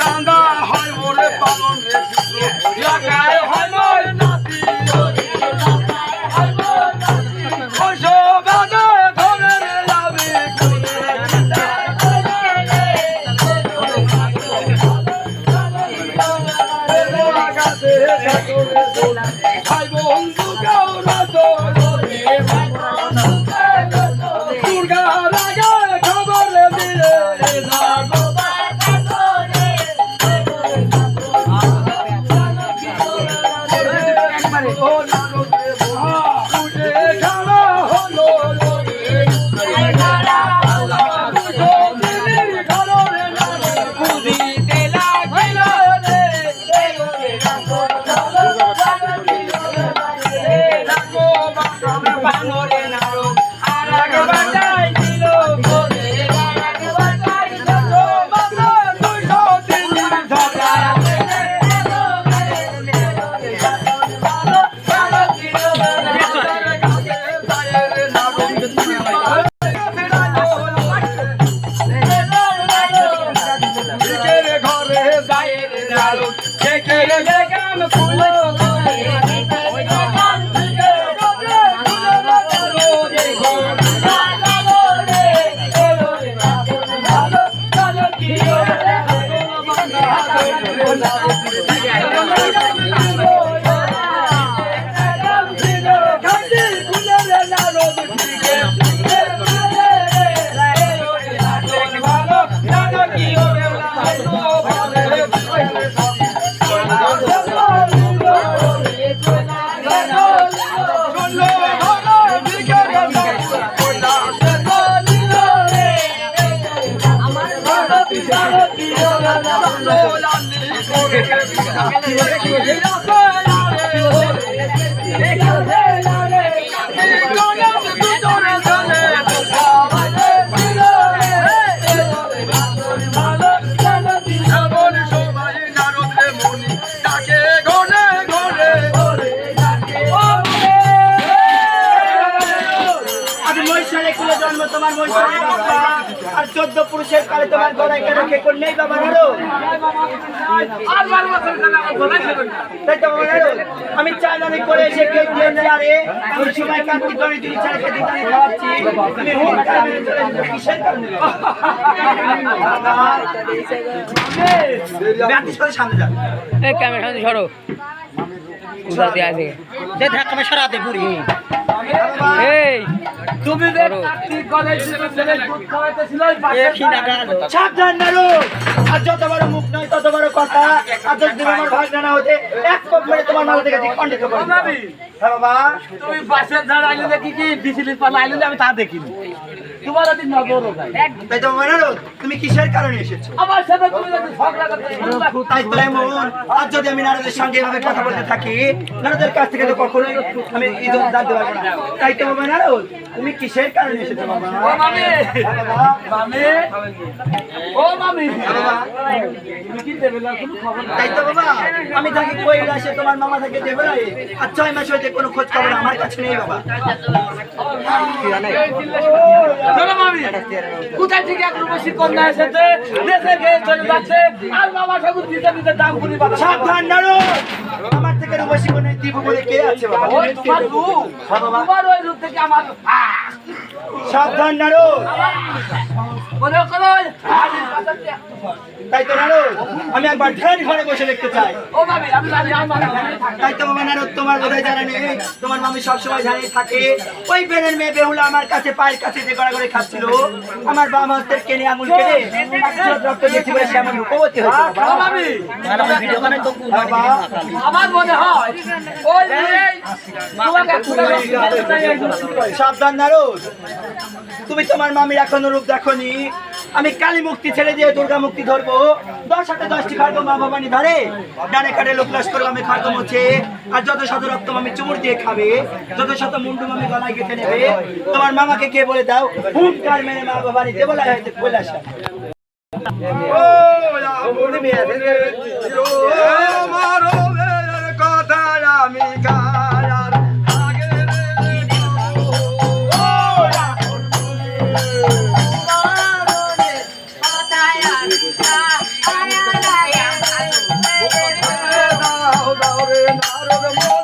চাঁদা হয় ওরে পালন 你要干！জন্ম তোমার বাবা আর চোদ্দ পুরুষের কালে তোমার গলায় কেন খেকো নেই বাবা নারো? তাই তো বাবা নারো। আমি চাই আমি করে এসে কেউ দিয়েছে আরে ওই সময় কান্তি করে খাওয়াচ্ছি। আমি চলে কিসের সামনে ক্যামেরা সামনে সরো। কোথা দিয়ে আছে দে ধাক্কা সরাতে পুরি এই। তুমি সাবধান নারো আর যত বড় মুখ নয় তত বড় কথা। আর যদি আমার ভাগ জানা হতে এক কোপ মেরে তোমার মাথা থেকে। বাবি, হ্যাঁ বাবা। তুমি পাশে যারা আইলে দেখি কি বিচিলির পালা আইলে আমি তা দেখিনি। তোমার নজরও তাই তো নারো তুমি কিসের কারণে এসেছ? আমার সাথে তুমি যদি ঝগড়া করতে তাই তো এমন। আর যদি আমি নারদের সঙ্গে এভাবে কথা বলতে থাকি নারদের কাছ থেকে তো কখনোই আমি ঈদ জানতে পারব না। তাই তো বাবা নারদ তুমি কিসের কারণে এসেছ বাবা? ও মামি! মামি! ও মামি! তুমি কি দেবে না কোনো খবর তাই তো বাবা আমি থাকি কৈলাসে তোমার মামা থাকে দেবরায়ে। আর ছয় মাস কোনো খোঁজ খবর আমার কাছে নেই বাবা। কোথায় থেকে এক রূপসী কন্যা এসেছে? দেশে গিয়ে চলে যাচ্ছে। আর বাবা ঠাকুর দিতে দিতে দাম পুরি বাবা সাবধান নারো আমার থেকে রূপসী কোনে দিব বলে কে আছে বাবা? ওই তোমার রূপ। হ্যাঁ বাবা। তোমার ওই রূপ থেকে আমার! সাবধান নারো মনে করো তাই তো নারো আমি একবার ধ্যান ঘরে বসে দেখতে চাই ও মামি আমি জানি আমার তাই তো বাবা নারদ তোমার বোধহয় জানা নেই তোমার মামি সবসময় জানিয়ে থাকে ওই বেনের মেয়ে বেহুলা আমার কাছে পায়ের কাছে যে গড়া করে খাচ্ছিল আমার বাম হাতের কেনে আঙুল কেটে রক্ত দিয়েছি বলে সে আমার রূপবতী হয়েছে মনে হয়। সাবধান নারদ তুমি তোমার মামির এখনও রূপ দেখনি আমি কালী মুক্তি ছেড়ে দিয়ে দুর্গা মুক্তি ধরবো। দশ হাতে দশটি খাড়বো মা ভবানী ধরে ডানে কাটে লোকলাস করব আমি খাড়বো মোছে। আর যত শত রক্ত আমি চুমুর দিয়ে খাবে যত শত মুন্ডু আমি গলায় গেঁথে নেবে তোমার মামাকে কে বলে দাও? হুঙ্কার মেরে মা ভবানী দেবলা হয়েছে কৈলাসা the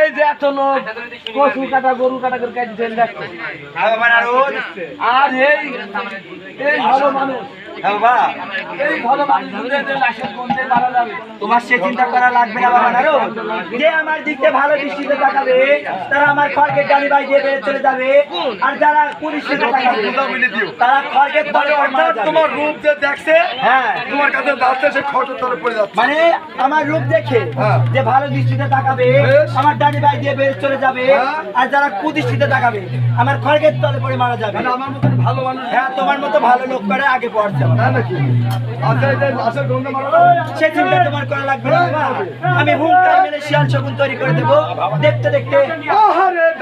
এই যে এত লোক কচু কাটা গরু কাটা করে কাটছেন আর এই ভালো মানুষ। তোমার সে চিন্তা করা লাগবে না বাবা নারো যে আমার দিকে ভালো দৃষ্টিতে তাকাবে তারা আমার খড়কে ডালি বাই দিয়ে বেড়ে চলে যাবে। আর যারা তাকাবে তারা খড়কে অর্থাৎ তোমার রূপ যে দেখছে হ্যাঁ। তোমার কাছে যাচ্ছে সে খটের তলে পড়ে যাচ্ছে। মানে আমার রূপ দেখে হ্যাঁ। যে ভালো দৃষ্টিতে তাকাবে আমার ডানি বাই দিয়ে বেড়ে চলে যাবে। হ্যাঁ। আর যারা কুদৃষ্টিতে তাকাবে আমার খড়গের তলে পড়ে মারা যাবে। মানে আমার মতন ভালো মানুষ হ্যাঁ তোমার মতো ভালো লোক করে আগে পড়ছে। তাই নাকি? আচ্ছা এই যে লাশের গন্ধ মারা সে চিন্তা তোমার করা লাগবে না আমি হুঙ্কার মেরে শিয়াল শকুন তৈরি করে দেবো। দেখতে দেখতে হুঙ্কার।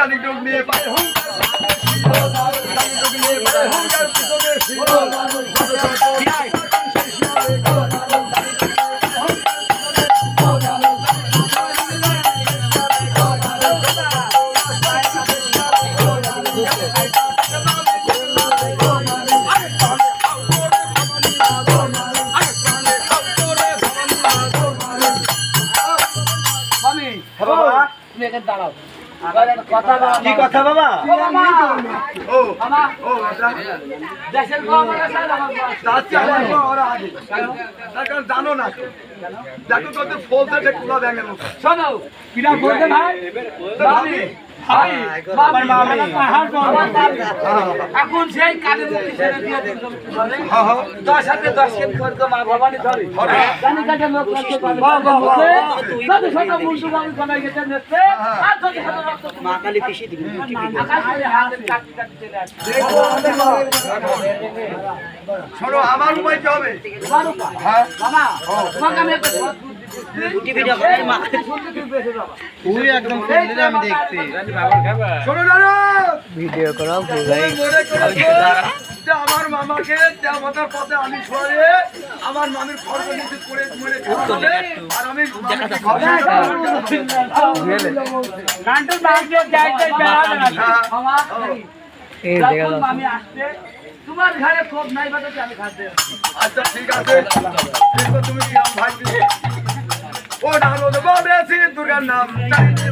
কি কথা বাবা? ও। ও। দেশের কারণ জানো না দেখো কত ফলতে কুলা ব্যাঙের শোনো কিরা বলতে ভাই? এখন সেই কালী মুক্তি ছেড়ে দিয়ে? হ্যাঁ, হ্যাঁ। দশ হাতে দশ কেন করতো মা ভবানী ধরে। ধরে। জানি কাছে লোক লাগতে পারে বাহ, বাহ, বাহ, বাহ। যদি শত মুন্ডু বাবু কমাই গেছে নেছে আর যদি শত রক্ত মা কালী পিসি দিবি আকাশ করে হাতে কাটি কাটি চলে আসে শোনো আমার উপায় কি হবে? হ্যাঁ। মামা তোমাকে আমি একটা ভিডিও করো আমার মামাকে দেবতার পথে আমি ছড়ে আমার মামির খড়গ নিচে পড়ে মরে আর আমি মামিকে খাব। নান্টুর বাপ দিয়ে যাই যাই বেড়াবে না। হ্যাঁ। এই দেখা আমি আসতে তোমার ঘরে খোপ নাই বাজাতে আমি খাতে আচ্ছা ঠিক আছে। তুমি ভাই? ও নারদ বাবে শ্রী দুর্গার নাম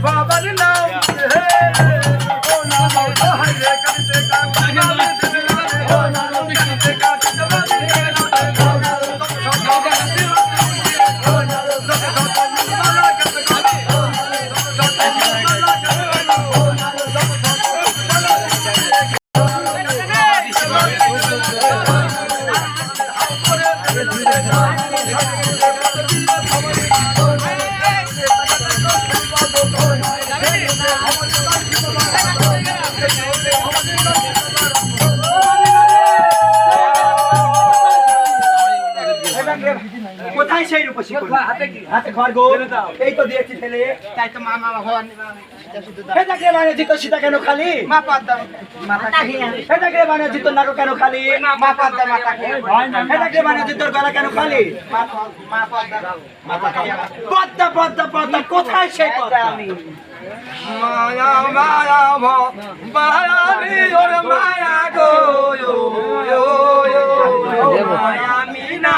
বাবার নাম। হে ও নাম হাই রে কাটিতে কোথায় সেই রূপ তপস্বী করি হাতে খড়গ এই তো দিয়েছি ছেলে তাই তো মা মামা ভবান মানে জিত সীতা কেন খালি? মা পাদ্দা মাথা খেয়ে মানে জিত নাক কেন খালি? মা পাদ্দা মাথা খেয়ে মানে জিত গলা কেন খালি? মা মা পাদ্দা পদ্মা পদ্মা পদ্মা কোথায় সেই পদ্মা? মায়া মায়া মায়া ওর মায়া গো ইয়ো ইয়ো ইয়ো মায়া